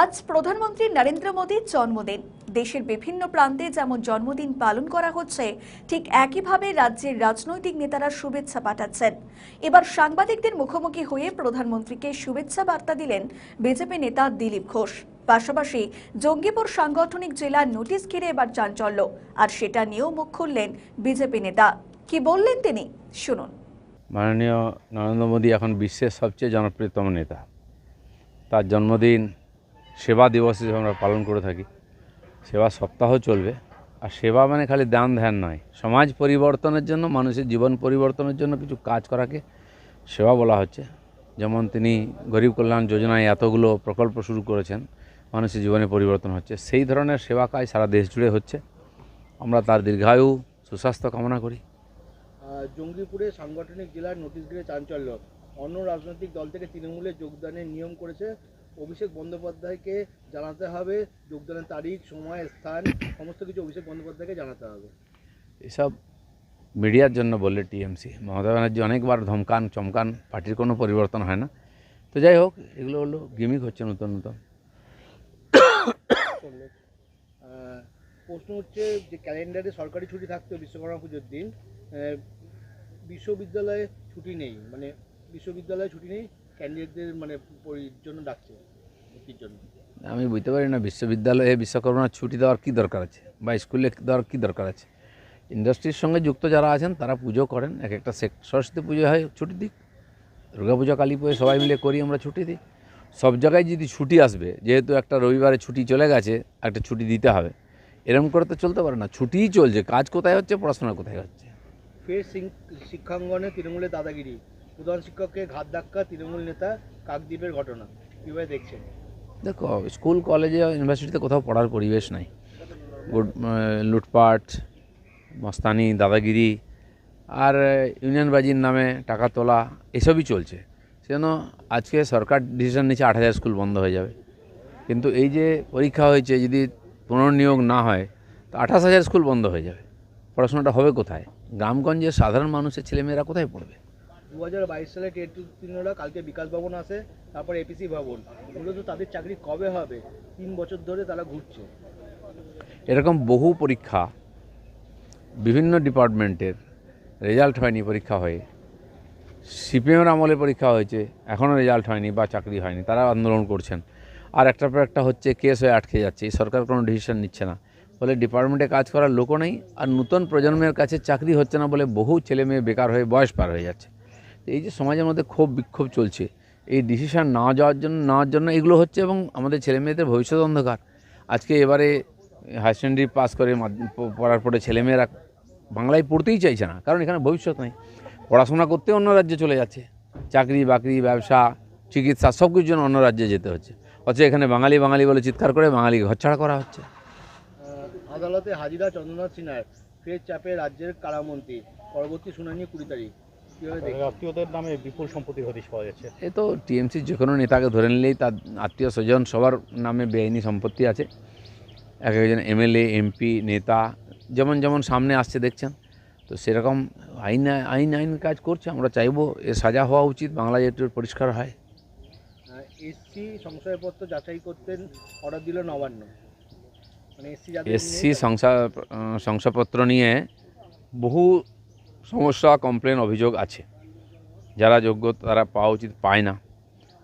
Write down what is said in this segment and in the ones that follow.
আজ প্রধানমন্ত্রী নরেন্দ্র মোদীর জন্মদিন। দেশের বিভিন্ন প্রান্তে যেমন জন্মদিন পালন করা হচ্ছে, ঠিক একইভাবে রাজ্যের রাজনৈতিক নেতারা শুভেচ্ছা পাঠাচ্ছেন। এবার সাংবাদিকদের মুখোমুখি হয়ে প্রধানমন্ত্রীকে শুভেচ্ছা বার্তা দিলেন বিজেপি নেতা দিলীপ ঘোষ। পাশাপাশি জঙ্গিপুর সাংগঠনিক জেলার নোটিশ ঘিরে এবার চাঞ্চল্য, আর সেটা নিয়েও মুখ খুললেন বিজেপি নেতা। কি বললেন তিনি? শুনুন। মাননীয় নরেন্দ্র মোদী এখন বিশ্বের সবচেয়ে জনপ্রিয়তম নেতা। তার জন্মদিন সেবা দিবস হিসেবে আমরা পালন করে থাকি, সেবা সপ্তাহ চলবে। আর সেবা মানে খালি দান ধ্যান নয়। সমাজ পরিবর্তনের জন্য, মানুষের জীবন পরিবর্তনের জন্য কিছু কাজ করাকে সেবা বলা হচ্ছে। যেমন তিনি গরিব কল্যাণ যোজনায় এতগুলো প্রকল্প শুরু করেছেন, মানুষের জীবনে পরিবর্তন হচ্ছে। সেই ধরনের সেবা কাজ সারা দেশ জুড়ে হচ্ছে। আমরা তার দীর্ঘায়ু, সুস্বাস্থ্য কামনা করি। জঙ্গিপুরে সাংগঠনিক জেলার নোটিশ ঘিরে চাঞ্চল্য। অন্য রাজনৈতিক দল থেকে তৃণমূলে যোগদানের নিয়ম করেছে অভিষেক বন্দ্যোপাধ্যায়কে জানাতে হবে যোগদানের তারিখ সময় স্থান সমস্ত কিছু অভিষেক বন্দ্যোপাধ্যায়কে জানাতে হবে। এসব মিডিয়ার জন্য বললে টিএমসি। মমতা ব্যানার্জি অনেকবার ধমকান চমকান পার্টির কোনো পরিবর্তন হয় না। তো যাই হোক এগুলো হলো গিমিক হচ্ছে নতুন নতুন। প্রশ্ন হচ্ছে যে ক্যালেন্ডারে সরকারি ছুটি থাকতো বিশ্বকর্মা পুজোর দিন বিশ্ববিদ্যালয়ে ছুটি নেই মানে বিশ্ববিদ্যালয়ে ছুটি নেই ক্যান্ডিডেটদের মানে জন্য ডাকছে ভর্তির জন্য? আমি বুঝতে পারি না বিশ্ববিদ্যালয়ে বিশ্বকর্মার ছুটি দেওয়ার কী দরকার আছে? বা স্কুলে দেওয়ার কী দরকার আছে? ইন্ডাস্ট্রির সঙ্গে যুক্ত যারা আছেন তারা পুজো করেন এক একটা সরস্বতী পুজো হয় ছুটি দিক। দুর্গা পুজো কালী পুজো সবাই মিলে করি আমরা ছুটি দিই। সব জায়গায় যদি ছুটি আসবে যেহেতু একটা রবিবারে ছুটি চলে গেছে একটা ছুটি দিতে হবে। এরকম করে তো চলতে পারে না ছুটিই চলছে। কাজ কোথায় হচ্ছে পড়াশোনা কোথায় হচ্ছে? ফের শিক্ষাঙ্গনে তৃণমূলের দাদাগিরি। প্রধান শিক্ষককে ঘাত ধাক্কা, তৃণমূল নেতা কাকদ্বীপের ঘটনা। কীভাবে দেখছেন? দেখো, স্কুল, কলেজে ইউনিভার্সিটিতে কোথাও পড়ার পরিবেশ নাই। লুটপাট, মস্তানি, দাদাগিরি, আর ইউনিয়নবাজির নামে টাকা তোলা, এসবই চলছে। সেজন্য আজকে সরকার ডিসিশন নিচ্ছে আট হাজার স্কুল বন্ধ হয়ে যাবে। কিন্তু এই যে পরীক্ষা হয়েছে, যদি পুনর্নিয়োগ না হয়, তো আঠাশ হাজার স্কুল বন্ধ হয়ে যাবে। পড়াশোনাটা হবে কোথায়? গ্রামগঞ্জের সাধারণ মানুষের ছেলেমেয়েরা কোথায় পড়বে? দু হাজার বাইশ সালে টেট উত্তীর্ণরা কালকে বিকাশ ভবন আসে, তারপর এপিসি ভবন। মূলত তাদের চাকরি কবে হবে? তিন বছর ধরে তারা ঘুরছে। এরকম বহু পরীক্ষা, বিভিন্ন ডিপার্টমেন্টের রেজাল্ট হয়নি পরীক্ষা হয়ে। সিপিএমের আমলে পরীক্ষা হয়েছে, এখনও রেজাল্ট হয়নি বা চাকরি হয়নি, তারা আন্দোলন করছেন। আর একটার পর একটা হচ্ছে, কেস হয়ে আটকে যাচ্ছে, এই সরকার কোনো ডিসিশন নিচ্ছে না। ফলে ডিপার্টমেন্টে কাজ করার লোকও নেই, আর নতুন প্রজন্মের কাছে চাকরি হচ্ছে না বলে বহু ছেলে মেয়ে বেকার হয়ে, বয়স পার হয়ে যাচ্ছে। এই যে সমাজের মধ্যে ক্ষোভ, বিক্ষোভ চলছে, এই ডিসিশান না যাওয়ার জন্য নেওয়ার জন্য এগুলো হচ্ছে এবং আমাদের ছেলে মেয়েদের ভবিষ্যৎ অন্ধকার। আজকে এবারে হায়ার সেকেন্ডারি পাস করে পড়ার পরে ছেলেমেয়েরা বাংলায় পড়তেই চাইছে না, কারণ এখানে ভবিষ্যৎ নেই। পড়াশোনা করতে অন্য রাজ্যে চলে যাচ্ছে, চাকরি, বাকরি, ব্যবসা, চিকিৎসা সব কিছুর জন্য অন্য রাজ্যে যেতে হচ্ছে। অথচ এখানে বাঙালি বাঙালি বলে চিৎকার করে বাঙালি ঘরছাড়া করা হচ্ছে। আদালতে হাজিরা চন্দ্রনাথ সিনহার, ফের চাপে রাজ্যের কারামন্ত্রী, পরবর্তী শুনানি কুড়ি তারিখ। আত্মীয়দের নামে বিপুল সম্পত্তির হদিশ পাওয়া যাচ্ছে। এ তো টিএমসির যে কোনো নেতাকে ধরে নিলেই তার আত্মীয় স্বজন সবার নামে বেআইনি সম্পত্তি আছে। এক একজন এমএলএ এমপি নেতা যেমন যেমন সামনে আসছে দেখছেন। তো সেরকম আইন আইন আইন কাজ করছে। আমরা চাইব এর সাজা হওয়া উচিত বাংলায় একটু পরিষ্কার হয়। এসসি সংশয়পত্র যাচাই করতেন অর্ডার দিল নবান্ন। মানে এসসি শংসাপত্র নিয়ে বহু সমস্যা কমপ্লেন অভিযোগ আছে। যারা যোগ্য তারা পাওয়া উচিত পায় না।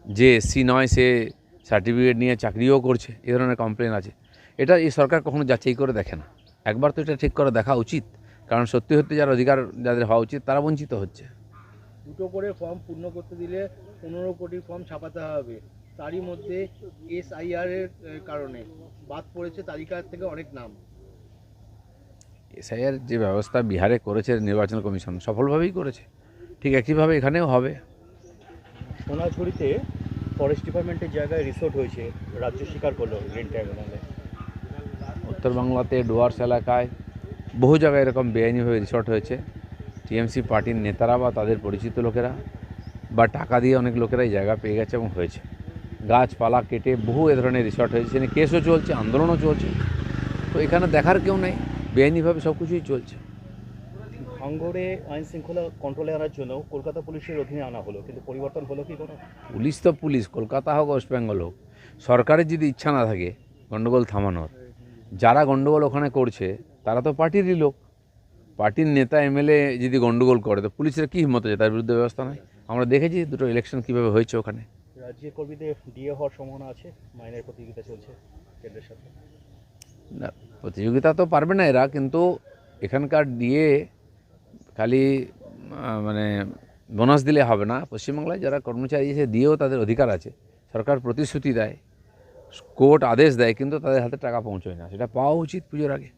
যে এসসি নয়, সে সার্টিফিকেট নিয়ে চাকরিও করছে, এ ধরনের কমপ্লেন আছে। এটা এই সরকার কখনো যাচাই করে দেখে না। একবার তো এটা ঠিক করে দেখা উচিত। কারণ সত্যি সত্যি যার অধিকার যাদের হওয়া উচিত, তারা বঞ্চিত হচ্ছে। দুটো করে ফর্ম পূর্ণ করতে দিলে পনেরো কোটি ফর্ম ছাপাতে হবে। তারই মধ্যে এসআইআর এর কারণে। বাদ পড়েছে তালিকার থেকে অনেক নাম। এসআইয়ের যে ব্যবস্থা বিহারে করেছে নির্বাচন কমিশন সফলভাবেই করেছে। ঠিক একইভাবে এখানেও হবে। সোনাঝুরিতে ফরেস্ট ডিপার্টমেন্টের জায়গায় রিসোর্ট হয়েছে রাজ্য স্বীকার করল গ্রিন ট্রাইব্যুনালে। উত্তর বাংলাতে ডুয়ার্স এলাকায় বহু জায়গায় এরকম বেআইনিভাবে রিসর্ট হয়েছে। টিএমসি পার্টির নেতারা বা তাদের পরিচিত লোকেরা বা টাকা দিয়ে অনেক লোকেরা এই জায়গা পেয়ে গেছে এবং হয়েছে। গাছপালা কেটে বহু এ ধরনের রিসর্ট হয়েছে। সেখানে কেসও চলছে আন্দোলনও চলছে। তো এখানে দেখার কেউ নেই। বেআইনিভাবে সব কিছুই চলছে। ভাঙ্গরে আইন শৃঙ্খলা কন্ট্রোলে আনার জন্য কলকাতা পুলিশের অধীনে আনা হলো কিন্তু পরিবর্তন হলো কি কোনো পুলিশ তো পুলিশ কলকাতা হোক ওয়েস্ট বেঙ্গল হোক। সরকারের যদি ইচ্ছা না থাকে গণ্ডগোল থামানোর যারা গণ্ডগোল ওখানে করছে তারা তো পার্টিরই লোক। পার্টির নেতা এমএলএ যদি গণ্ডগোল করে তো পুলিশের কী হিম্মত আছে? তার বিরুদ্ধে ব্যবস্থা নাই। আমরা দেখেছি দুটো ইলেকশন কীভাবে হয়েছে ওখানে। রাজ্যের কর্মীদের ডিএ হওয়ার সম্ভাবনা আছে মাইনের প্রতিযোগিতা চলছে কেন্দ্রের সাথে। প্রতিযোগিতা তো পারবে না এরা, কিন্তু এখানকার দিয়ে খালি মানে বোনাস দিলে হবে না। পশ্চিমবাংলায় যারা কর্মচারী এসে দিয়েও তাদের অধিকার আছে। সরকার প্রতিশ্রুতি দেয়, কোর্ট আদেশ দেয়, কিন্তু তাদের হাতে টাকা পৌঁছয় না। সেটা পাওয়া উচিত পুজোর আগে।